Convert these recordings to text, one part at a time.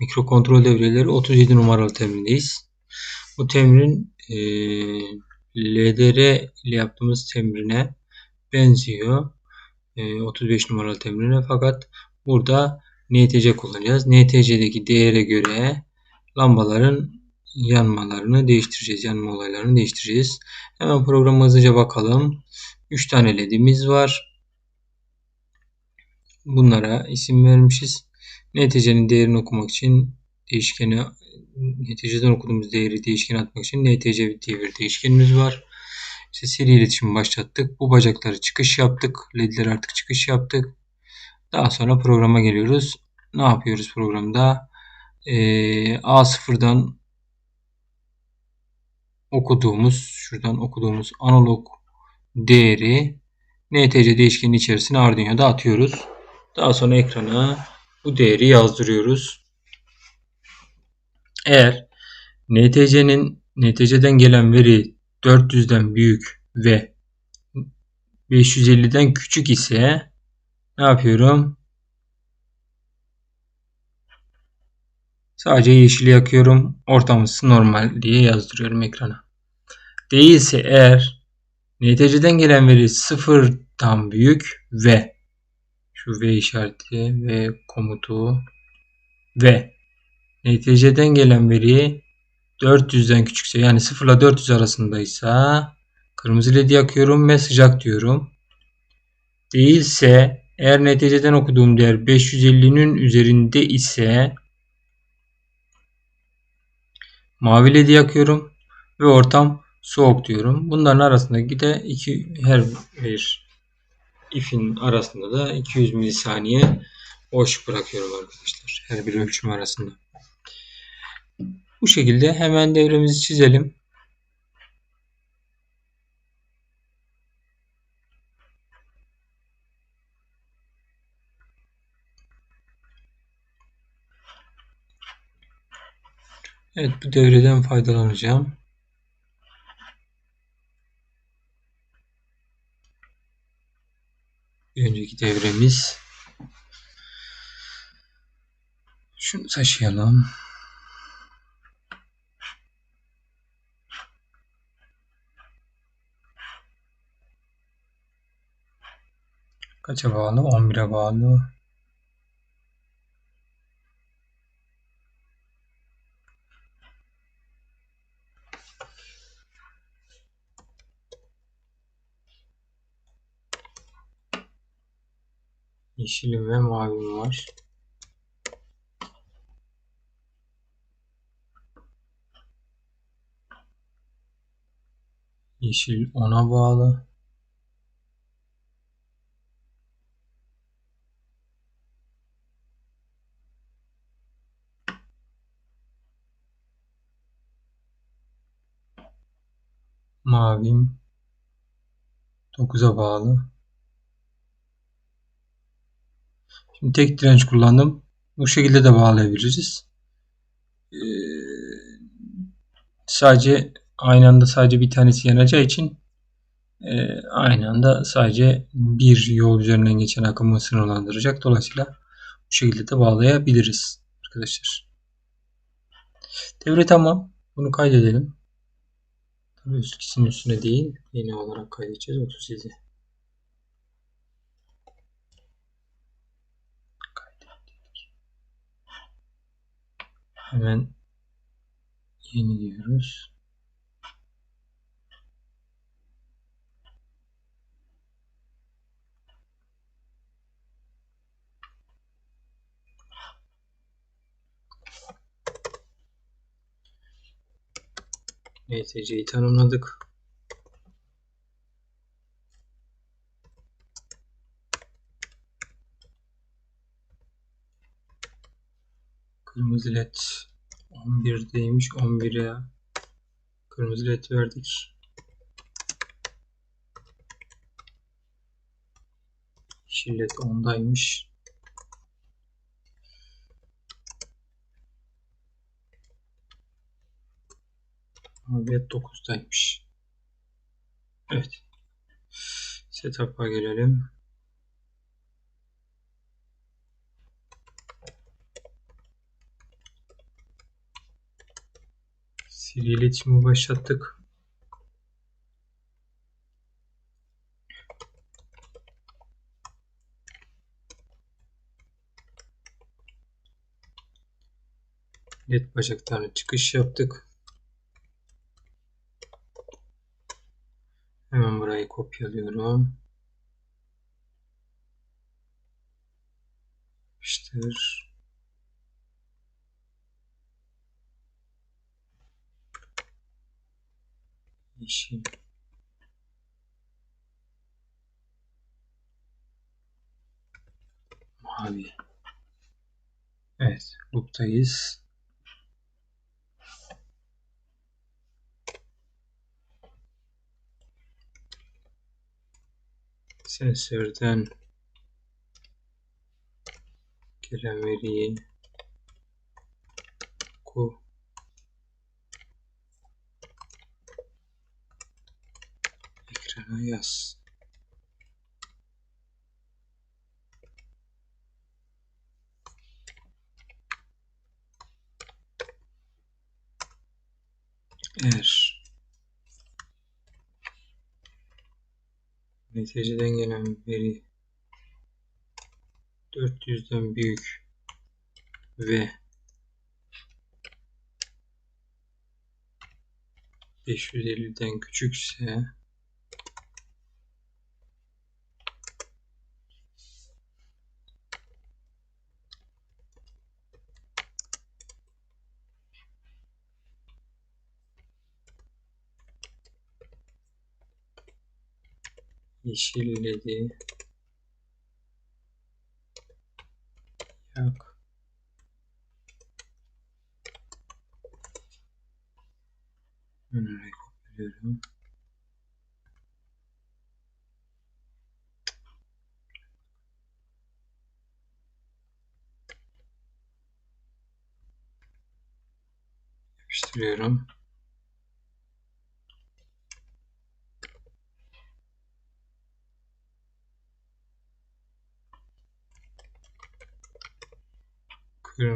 mikro kontrol devreleri 37 numaralı temrindeyiz. Bu temrin e, LDR ile yaptığımız temrine benziyor. E, 35 numaralı temrine fakat burada NTC kullanacağız. NTC'deki değere göre lambaların yanmalarını değiştireceğiz. Yanma olaylarını değiştireceğiz. Hemen programa hızlıca bakalım. 3 tane ledimiz var. Bunlara isim vermişiz. NTC'nin değerini okumak için değişkeni neticeden okuduğumuz değeri değişken atmak için NTC diye bir değişkenimiz var. İşte seri iletişim başlattık. Bu bacakları çıkış yaptık. LED'leri artık çıkış yaptık. Daha sonra programa geliyoruz. Ne yapıyoruz programda? Ee, A0'dan okuduğumuz, şuradan okuduğumuz analog değeri NTC değişkenin içerisine Arduino'da atıyoruz. Daha sonra ekrana bu değeri yazdırıyoruz. Eğer NTC'nin NTC'den gelen veri 400'den büyük ve 550'den küçük ise ne yapıyorum? Sadece yeşili yakıyorum. Ortamısı normal diye yazdırıyorum ekrana. Değilse eğer NTC'den gelen veri sıfırdan büyük ve şu V işareti ve komutu ve NTC'den gelen veri 400'den küçükse yani 0 ile 400 arasındaysa kırmızı led yakıyorum ve sıcak diyorum. Değilse eğer NTC'den okuduğum değer 550'nin üzerinde ise mavi led yakıyorum ve ortam soğuk diyorum. Bunların arasındaki de iki her bir if'in arasında da 200 milisaniye boş bırakıyorum arkadaşlar. Her bir ölçüm arasında. Bu şekilde hemen devremizi çizelim. Evet bu devreden faydalanacağım. Önceki devremiz. Şunu taşıyalım. Kaça bağlı? 11'e bağlı. Yeşilim ve mavim var. Yeşil ona bağlı. Mavim 9'a bağlı. Şimdi tek direnç kullandım. Bu şekilde de bağlayabiliriz. Ee, sadece aynı anda sadece bir tanesi yanacağı için e, aynı anda sadece bir yol üzerinden geçen akımı sınırlandıracak. Dolayısıyla bu şekilde de bağlayabiliriz arkadaşlar. Devre tamam. Bunu kaydedelim. Tabii üstüne değil. Yeni olarak kaydedeceğiz. 37. Hemen yeni diyoruz. ETC'yi tanımladık. Kırmızı led 11'deymiş. 11'e kırmızı led verdik. Yeşil led 10'daymış. Mavi 9'daymış. Evet. Setup'a gelelim. Siri iletişimi başlattık. led bacaklarına çıkış yaptık. Hemen burayı kopyalıyorum. Yapıştır. Yeşil. Mavi. Evet, loop'tayız. sensörden gelen veriyi ekrana yaz. Eğer Neticeden gelen veri 400'den büyük ve 550'den küçükse yeşilledi. Ben orayı kopyalıyorum. Yapıştırıyorum.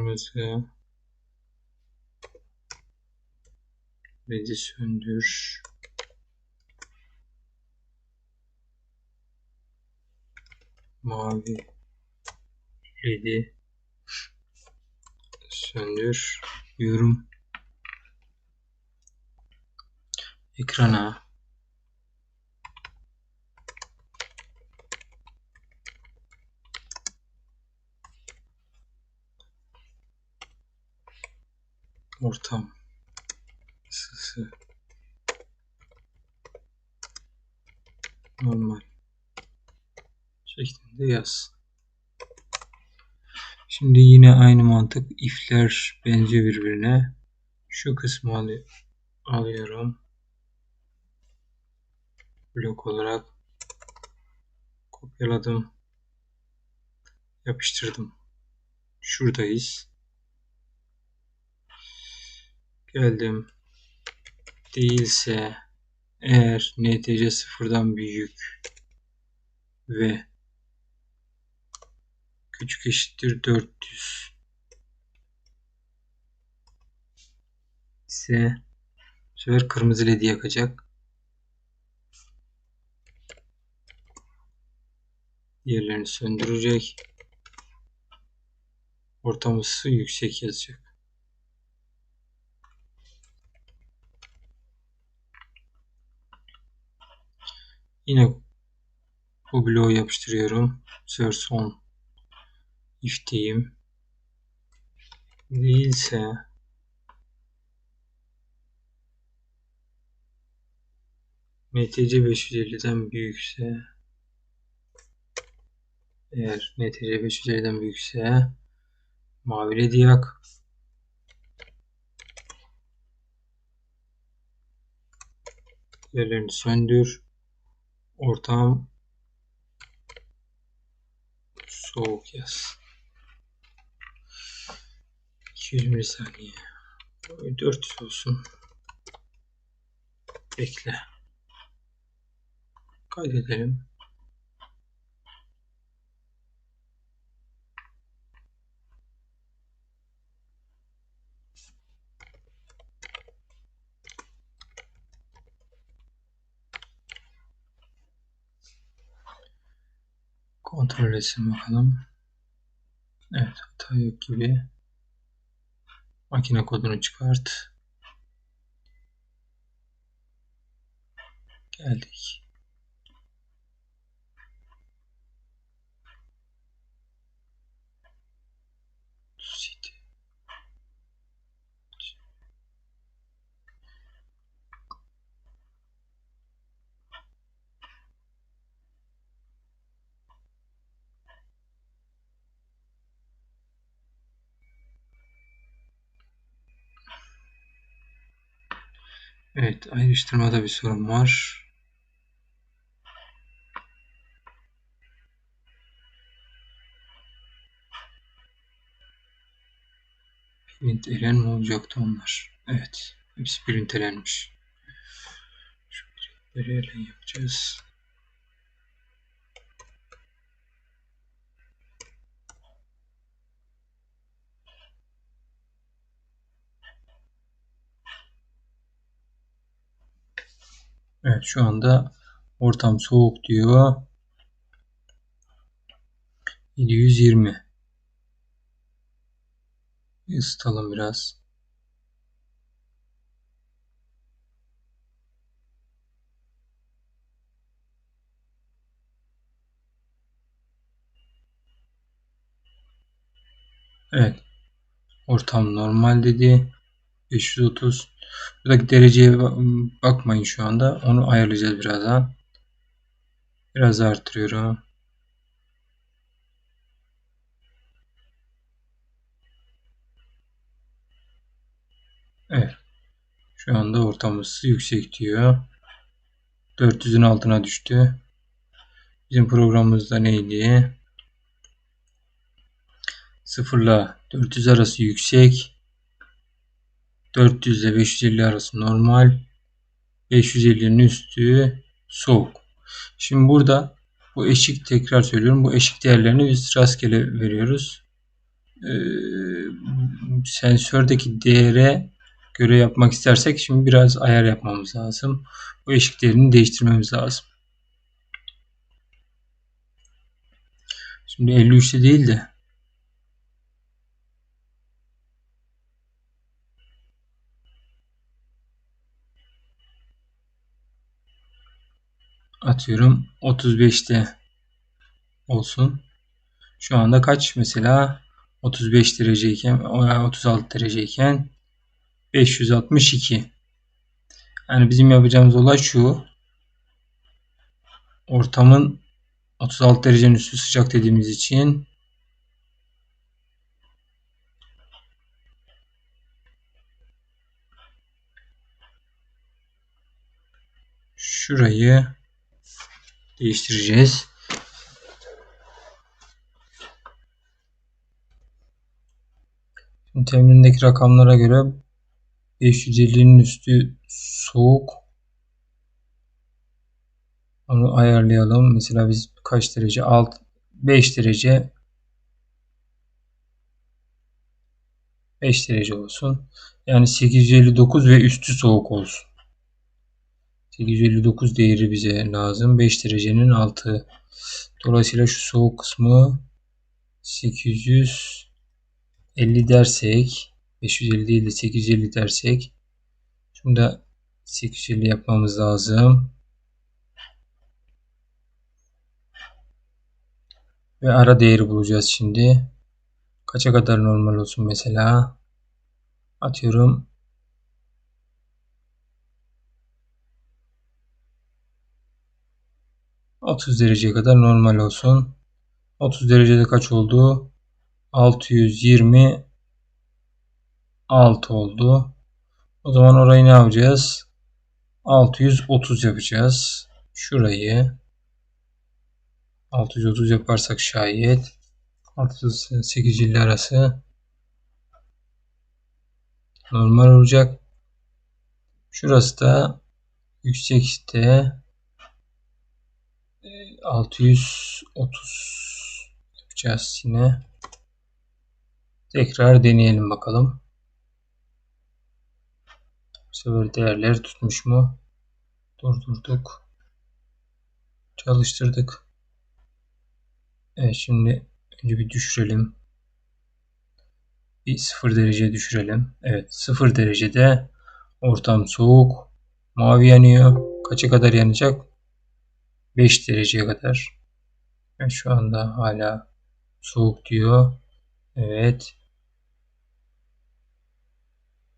Kırmızı ledi söndür. Mavi ledi. Söndür. Yorum ekrana ortam ısısı normal şeklinde yaz. Şimdi yine aynı mantık if'ler benziyor birbirine. Şu kısmı al alıyorum. Blok olarak kopyaladım. Yapıştırdım. Şuradayız. Geldim. Değilse eğer NTC sıfırdan büyük ve küçük eşittir 400 ise bu sefer kırmızı ledi yakacak. Diğerlerini söndürecek. Ortam yüksek yazacak. Yine bu bloğu yapıştırıyorum. Search son if'teyim. Değilse NTC 550'den büyükse eğer NTC 550'den büyükse mavi diyak diğerlerini söndür Ortam soğuk yaz. 220 saniye. 400 olsun. Bekle. Kaydedelim. Kontrol etsin bakalım. Evet hata yok gibi. Makine kodunu çıkart. Geldik. Evet, ayrıştırmada bir sorun var. Print elen mi olacaktı onlar? Evet, hepsi print elenmiş. Şu printleri yapacağız. Evet şu anda ortam soğuk diyor. 720 ısıtalım biraz. Evet. Ortam normal dedi. 530 Buradaki dereceye bakmayın şu anda. Onu ayarlayacağız birazdan. Biraz arttırıyorum. Evet. Şu anda ortamız yüksek diyor. 400'ün altına düştü. Bizim programımızda neydi? 0 ile 400 arası yüksek. 400 ile 550 arası normal. 550'nin üstü soğuk. Şimdi burada bu eşik tekrar söylüyorum. Bu eşik değerlerini biz rastgele veriyoruz. Ee, sensördeki değere göre yapmak istersek şimdi biraz ayar yapmamız lazım. Bu eşik değerini değiştirmemiz lazım. Şimdi 53'te değil de atıyorum 35'te olsun. Şu anda kaç mesela? 35 dereceyken 36 dereceyken 562 yani bizim yapacağımız olay şu. Ortamın 36 derecenin üstü sıcak dediğimiz için şurayı değiştireceğiz. Şimdi temirindeki rakamlara göre 550'nin üstü soğuk. Onu ayarlayalım. Mesela biz kaç derece? 6 5 derece 5 derece olsun. Yani 859 ve üstü soğuk olsun. 859 değeri bize lazım. 5 derecenin altı. Dolayısıyla şu soğuk kısmı 850 dersek 550 değil de 850 dersek şimdi 850 yapmamız lazım. Ve ara değeri bulacağız şimdi. Kaça kadar normal olsun mesela? Atıyorum 30 dereceye kadar normal olsun. 30 derecede kaç oldu? 626 oldu. O zaman orayı ne yapacağız? 630 yapacağız. Şurayı 630 yaparsak şayet 608 arası normal olacak. Şurası da yüksekte 630 yapacağız yine. Tekrar deneyelim bakalım. Bu sefer değerler tutmuş mu? Durdurduk. Çalıştırdık. Evet şimdi önce bir düşürelim. Bir 0 derece düşürelim. Evet 0 derecede ortam soğuk. Mavi yanıyor. Kaça kadar yanacak? 5 dereceye kadar. Evet, şu anda hala soğuk diyor. Evet.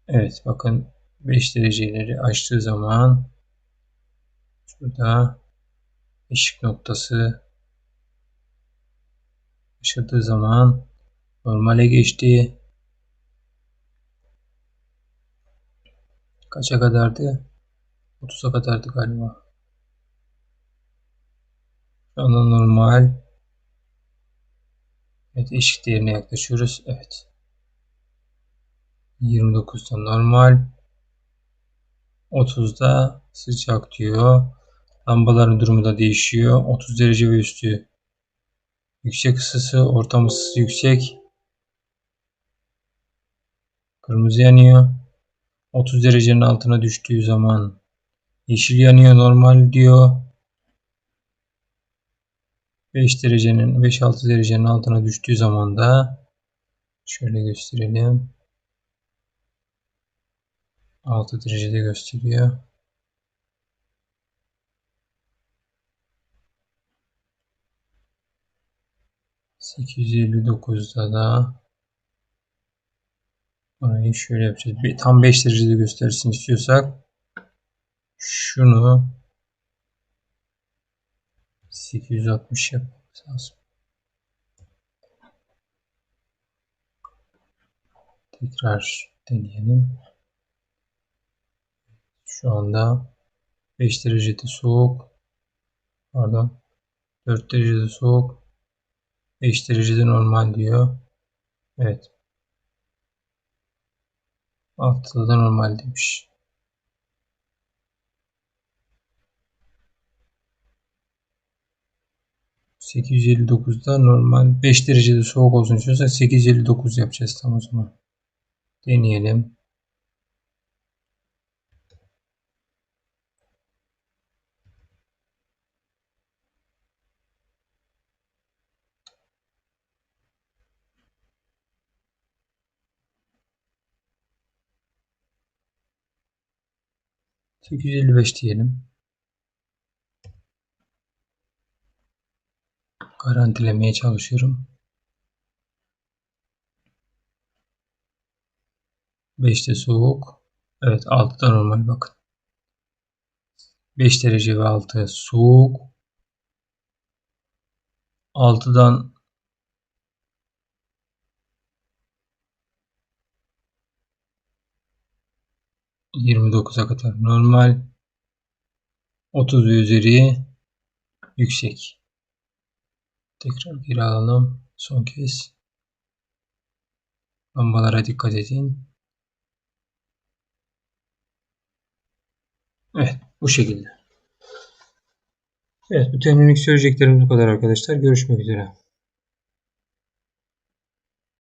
Evet bakın 5 dereceleri açtığı zaman şurada ışık noktası yaşadığı zaman normale geçti. Kaça kadardı? 30'a kadardı galiba. Şu anda normal. Evet eşik değerine yaklaşıyoruz. Evet. 29'da normal. 30'da sıcak diyor. Lambaların durumu da değişiyor. 30 derece ve üstü. Yüksek ısısı, ortam ısısı yüksek. Kırmızı yanıyor. 30 derecenin altına düştüğü zaman yeşil yanıyor normal diyor. 5 derecenin 5-6 derecenin altına düştüğü zaman da şöyle gösterelim. 6 derecede gösteriyor. Sekiz elli dokuzda da orayı şöyle yapacağız. Tam 5 derecede göstersin istiyorsak şunu 860 yapmamız lazım. Tekrar deneyelim. Şu anda 5 derecede soğuk. Pardon. 4 derecede soğuk. 5 derecede normal diyor. Evet. 6'da da normal demiş. 859'da normal 5 derecede soğuk olsun istiyorsak 859 yapacağız tam o zaman. Deneyelim. Sekiz elli beş diyelim. Garantilemeye çalışıyorum. 5'te soğuk. Evet 6'da normal bakın. 5 derece ve 6 soğuk. 6'dan yirmi dokuza kadar normal. 30 ve üzeri yüksek. Tekrar geri alalım. Son kez. Lambalara dikkat edin. Evet. Bu şekilde. Evet. Bu teminlik söyleyeceklerimiz bu kadar arkadaşlar. Görüşmek üzere.